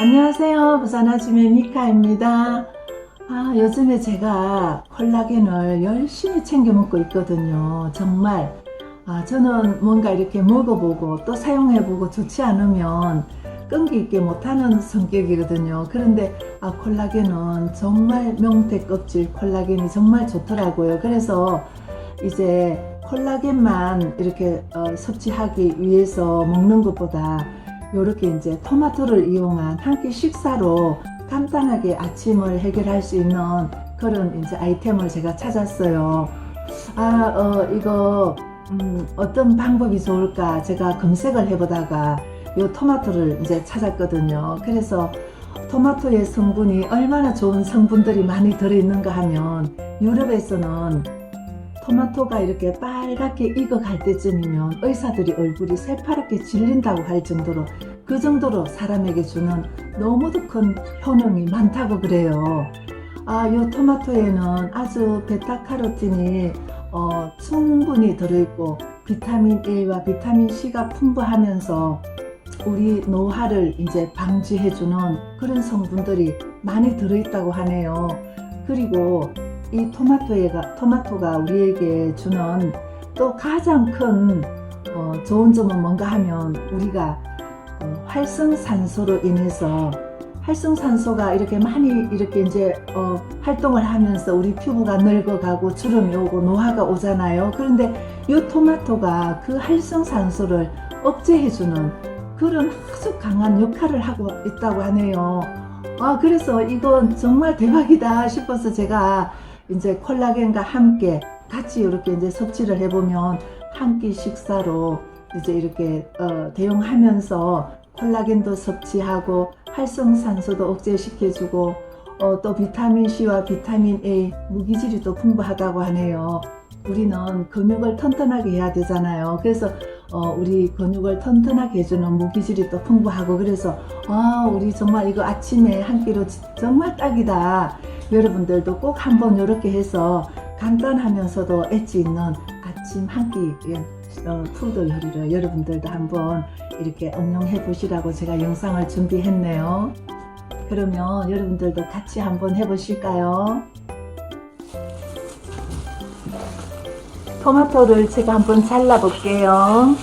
안녕하세요. 부산 아침의 미카입니다. 아, 요즘에 제가 콜라겐을 열심히 챙겨 먹고 있거든요. 정말. 아, 저는 뭔가 이렇게 먹어보고 또 사용해보고 좋지 않으면 끈기 있게 못하는 성격이거든요. 그런데 아, 콜라겐은 정말 명태 껍질 콜라겐이 정말 좋더라고요. 그래서 이제 콜라겐만 이렇게 어, 섭취하기 위해서 먹는 것보다 이렇게 이제 토마토를 이용한 한 끼 식사로 간단하게 아침을 해결할 수 있는 그런 이제 아이템을 제가 찾았어요. 아, 어, 이거, 음, 어떤 방법이 좋을까 제가 검색을 해보다가 이 토마토를 이제 찾았거든요. 그래서 토마토의 성분이 얼마나 좋은 성분들이 많이 들어있는가 하면 유럽에서는 토마토가 이렇게 빨갛게 익어갈 때쯤이면 의사들이 얼굴이 새파랗게 질린다고 할 정도로 그 정도로 사람에게 주는 너무도 큰 효능이 많다고 그래요. 아, 요 토마토에는 아주 베타카로틴이 어, 충분히 들어있고 비타민 A와 비타민 C가 풍부하면서 우리 노화를 이제 방지해주는 그런 성분들이 많이 들어있다고 하네요. 그리고 이 토마토가, 토마토가 우리에게 주는 또 가장 큰 어, 좋은 점은 뭔가 하면 우리가 어, 활성산소로 인해서 활성산소가 이렇게 많이 이렇게 이제 어, 활동을 하면서 우리 피부가 늙어가고 주름이 오고 노화가 오잖아요. 그런데 이 토마토가 그 활성산소를 억제해주는 그런 아주 강한 역할을 하고 있다고 하네요. 아, 그래서 이건 정말 대박이다 싶어서 제가 이제 콜라겐과 함께 같이 이렇게 이제 섭취를 해보면 한 끼 식사로 이제 이렇게 어, 대용하면서 콜라겐도 섭취하고 활성산소도 억제시켜주고 어, 또 비타민 C와 비타민 A 무기질이 또 풍부하다고 하네요. 우리는 근육을 튼튼하게 해야 되잖아요. 그래서 어, 우리 근육을 튼튼하게 해주는 무기질이 또 풍부하고 그래서 아 우리 정말 이거 아침에 한 끼로 지- 정말 딱이다. 여러분들도 꼭 한번 이렇게 해서 간단하면서도 엣지 있는 아침 한끼 어, 푸드 요리를 여러분들도 한번 이렇게 응용해 보시라고 제가 영상을 준비했네요. 그러면 여러분들도 같이 한번 해보실까요? 토마토를 제가 한번 잘라 볼게요.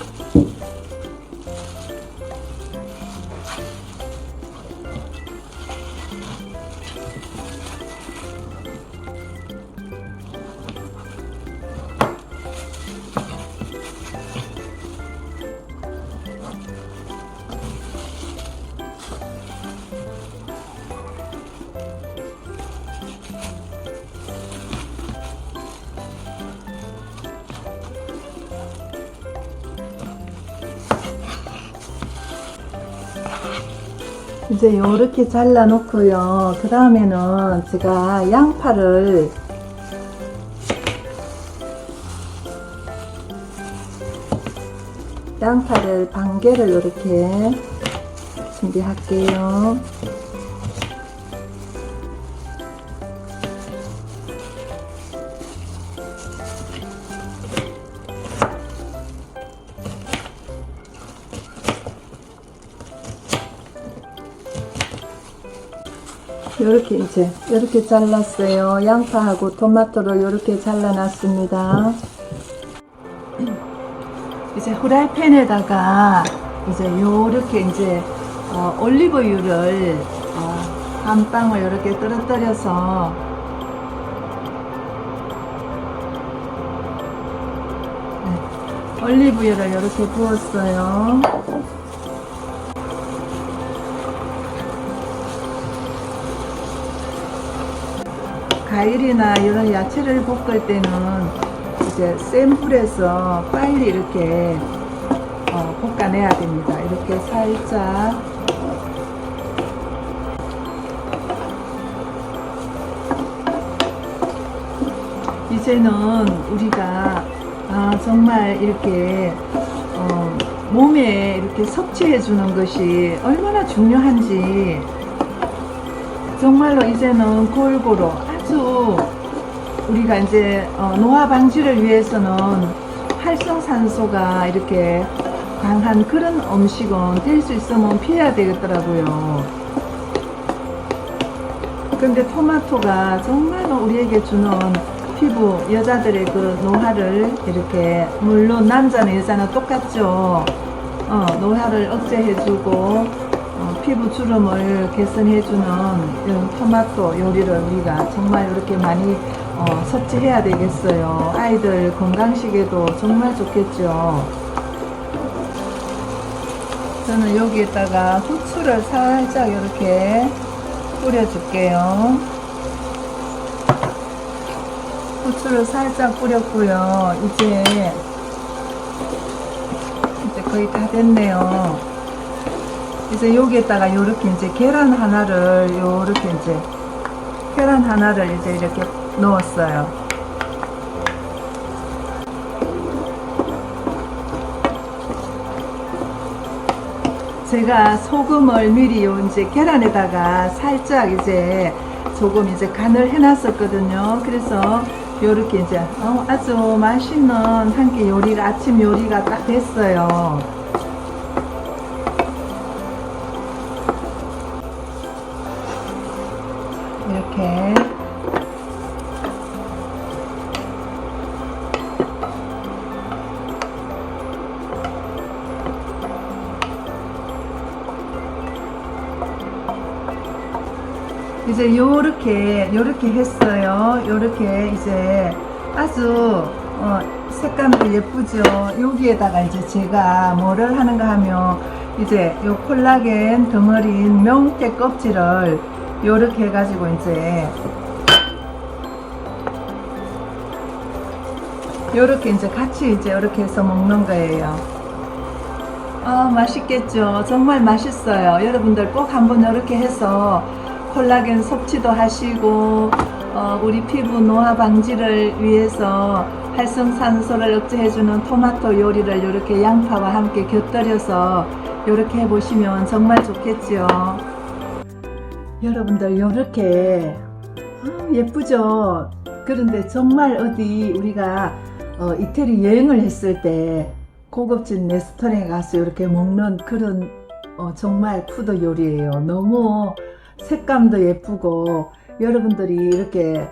이제 이렇게 잘라 놓고요. 그 다음에는 제가 양파를 양파를 반 개를 이렇게 준비할게요. 이렇게 이제 이렇게 잘랐어요. 양파하고 토마토를 이렇게 잘라놨습니다. 이제 후라이팬에다가 이제 요렇게 이제 어, 올리브유를 어, 한 방울 이렇게 떨어뜨려서 네, 올리브유를 이렇게 부었어요. 과일이나 이런 야채를 볶을 때는 이제 센 불에서 빨리 이렇게 어, 볶아내야 됩니다. 이렇게 살짝 이제는 우리가 아, 정말 이렇게 어, 몸에 이렇게 섭취해 주는 것이 얼마나 중요한지 정말로 이제는 골고루 아주 우리가 이제 어, 노화 방지를 위해서는 활성산소가 이렇게 강한 그런 음식은 될 수 있으면 피해야 되겠더라고요. 근데 토마토가 정말로 우리에게 주는 피부, 여자들의 그 노화를 이렇게, 물론 남자는 여자는 똑같죠. 어, 노화를 억제해주고, 어, 피부 주름을 개선해주는 이런 토마토 요리를 우리가 정말 이렇게 많이 어, 섭취해야 되겠어요. 아이들 건강식에도 정말 좋겠죠. 저는 여기에다가 후추를 살짝 이렇게 뿌려줄게요. 후추를 살짝 뿌렸고요. 이제 이제 거의 다 됐네요. 이제 여기에다가 요렇게 이제 계란 하나를 요렇게 이제 계란 하나를 이제 이렇게 넣었어요. 제가 소금을 미리 요 이제 계란에다가 살짝 이제 조금 이제 간을 해놨었거든요. 그래서 요렇게 이제 어, 아주 맛있는 한 끼 요리가 아침 요리가 딱 됐어요. 이렇게 이제 요렇게 요렇게 했어요. 요렇게 이제 아주 어, 색감도 예쁘죠. 여기에다가 이제 제가 뭐를 하는가 하면 이제 요 콜라겐 덩어리인 명태 껍질을 요렇게 해가지고 이제 요렇게 이제 같이 이제 이렇게 해서 먹는 거예요. 아, 맛있겠죠. 정말 맛있어요. 여러분들 꼭 한번 이렇게 해서 콜라겐 섭취도 하시고, 어, 우리 피부 노화 방지를 위해서 활성산소를 억제해주는 토마토 요리를 이렇게 양파와 함께 곁들여서 이렇게 해보시면 정말 좋겠죠. 여러분들 이렇게 아, 예쁘죠? 그런데 정말 어디 우리가 어, 이태리 여행을 했을 때 고급진 레스토랑에 가서 이렇게 먹는 그런 어, 정말 푸드 요리예요. 너무 색감도 예쁘고 여러분들이 이렇게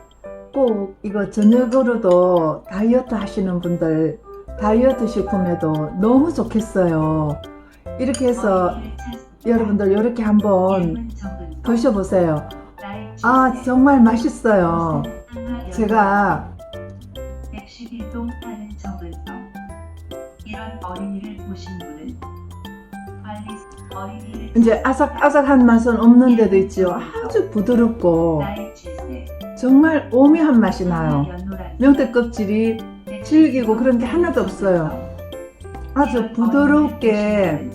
꼭 이거 저녁으로도 다이어트 하시는 분들 다이어트 식품에도 너무 좋겠어요. 이렇게 해서 여러분들 이렇게 한번 드셔보세요. 아 정말 맛있어요. 제가 111동 하는 정은성 이런 어린이를 보신 분은 빨리 어린이를 이제 아삭아삭한 맛은 없는 데도 있죠. 아주 부드럽고 정말 오묘한 맛이 나요. 명태 껍질이 질기고 그런 게 하나도 없어요. 아주 부드럽게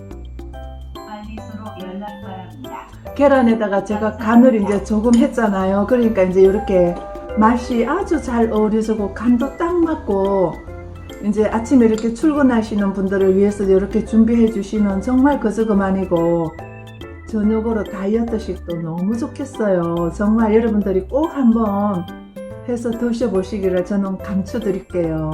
빨리 서로 연락 바랍니다. 계란에다가 제가 간을 이제 조금 했잖아요. 그러니까 이제 이렇게 맛이 아주 잘 어우러지고 간도 딱 맞고 이제 아침에 이렇게 출근하시는 분들을 위해서 이렇게 준비해 주시는 정말 그저그만이고 저녁으로 다이어트식도 너무 좋겠어요. 정말 여러분들이 꼭 한번 해서 드셔보시기를 저는 강추드릴게요.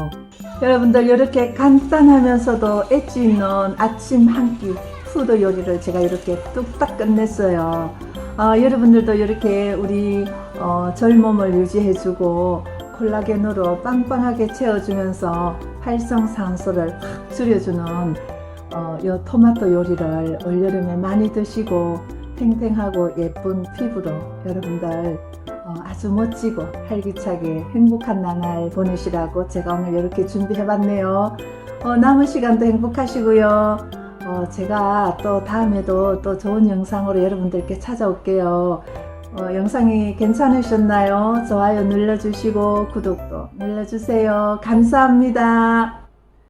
여러분들 이렇게 간단하면서도 엣지 있는 아침 한 끼 푸드 요리를 제가 이렇게 뚝딱 끝냈어요. 어, 여러분들도 이렇게 우리 어, 젊음을 유지해주고 콜라겐으로 빵빵하게 채워주면서 활성산소를 확 줄여주는 어, 이 토마토 요리를 올여름에 많이 드시고 탱탱하고 예쁜 피부로 여러분들 어, 아주 멋지고 활기차게 행복한 나날 보내시라고 제가 오늘 이렇게 준비해봤네요. 어, 남은 시간도 행복하시고요. 어, 제가 또 다음에도 또 좋은 영상으로 여러분들께 찾아올게요. 어, 영상이 괜찮으셨나요? 좋아요 눌러주시고 구독도 눌러주세요. 감사합니다.